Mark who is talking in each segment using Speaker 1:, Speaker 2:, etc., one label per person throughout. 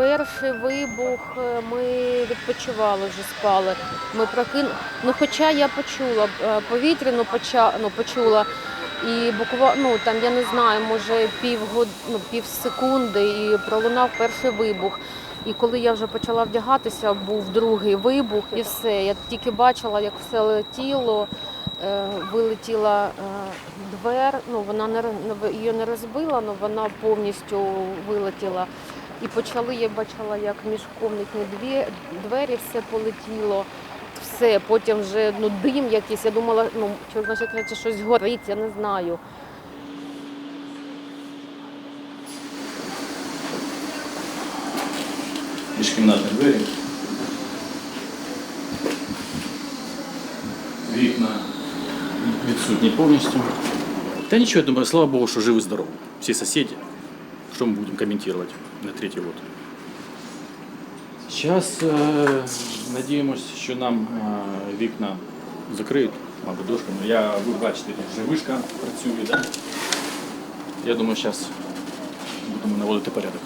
Speaker 1: перший вибух е, ми відпочивали вже спали. Ми прокину... Ну, хоча я почула е, повітряну поча... ну, почула. І буквально, ну там я не знаю, може пів ну, пів секунди і пролунав перший вибух. І коли я вже почала вдягатися, був другий вибух, і все. Я тільки бачила, як все летіло. Е, Вилетіла двер, ну вона не- її не розбила, але вона повністю вилетіла. І почали, я бачила, як міжкомнатні дві двері все полетіло. Все, потім вже ну, дим якийсь. Я думала, ну що значить наче щось горить, я не знаю.
Speaker 2: міжкімнатні двері. Вікна відсутні повністю. Та нічого, я думаю, слава Богу, що живі здорові. Всі сусіди. Що ми будемо комментировать на третий год? Зараз э, надіємося, що нам е, вікна закриють, мабуть, дошками. Я, ви бачите, тут вже вишка працює, да? Я думаю, зараз будемо наводити порядок.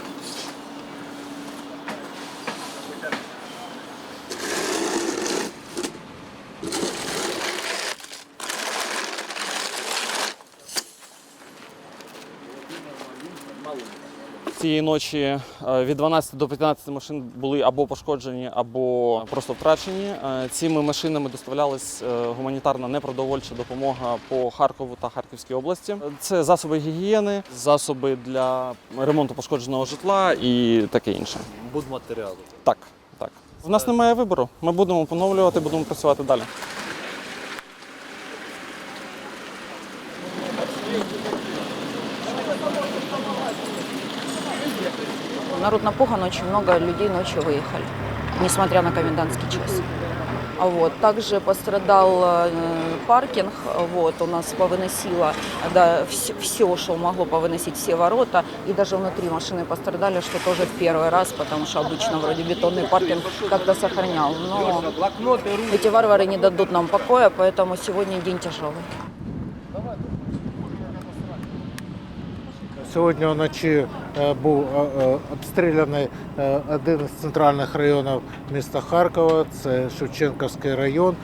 Speaker 3: Цієї ночі е, від 12 до 15 машин були або пошкоджені, або просто втрачені. Е, Цими машинами доставлялась е, гуманітарна непродовольча допомога по Харкову та Харківській області. Це засоби гігієни, засоби для ремонту пошкодженого житла і таке інше.
Speaker 4: будматеріалу.
Speaker 3: Так, так. У нас немає вибору. Ми будемо поновлювати, будемо працювати далі.
Speaker 5: Народ напуган, очень много людей ночью выехали, несмотря на комендантский час. А Вот. Также пострадал э, паркинг, вот, у нас повыносило да, все, что могло повыносить все ворота, и даже внутри машины пострадали, что тоже в первый раз, потому что обычно вроде бетонный паркинг как-то сохранял. Но эти варвары не дадут нам покоя, поэтому сегодня день тяжелый.
Speaker 6: Сьогодні вночі е, був е, е, обстріляний е, один з центральних районів міста Харкова. Це Шевченківський район.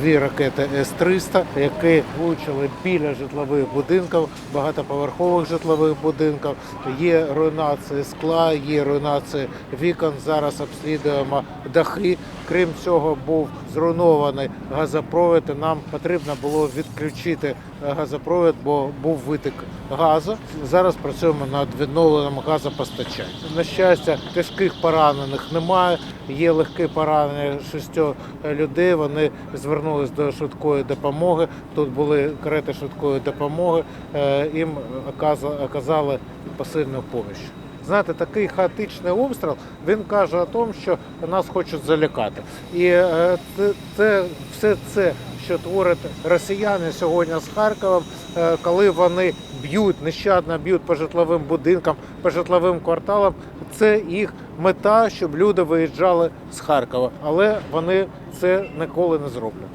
Speaker 6: Дві ракети С-300, які влучили біля житлових будинків, багатоповерхових житлових будинків. Є руйнації скла, є руйнації вікон. Зараз обслідуємо дахи. Крім цього, був зруйнований газопровід. і Нам потрібно було відключити е, газопровід, бо був витік газу. Зараз працюємо над відновленням газопостачання. На щастя, тяжких поранених немає. Є легкі поранення шістьох людей. Вони звернулись до швидкої допомоги. Тут були карети швидкої допомоги. Е, Їм оказа- оказали посильну допомогу. Знаєте, такий хаотичний обстріл він каже о тому, що нас хочуть залякати. І е, це, це все це, що творять росіяни сьогодні з Харковом, е, коли вони б'ють нещадно б'ють по житловим будинкам, по житловим кварталам. Це їх мета, щоб люди виїжджали з Харкова, але вони це ніколи не зроблять.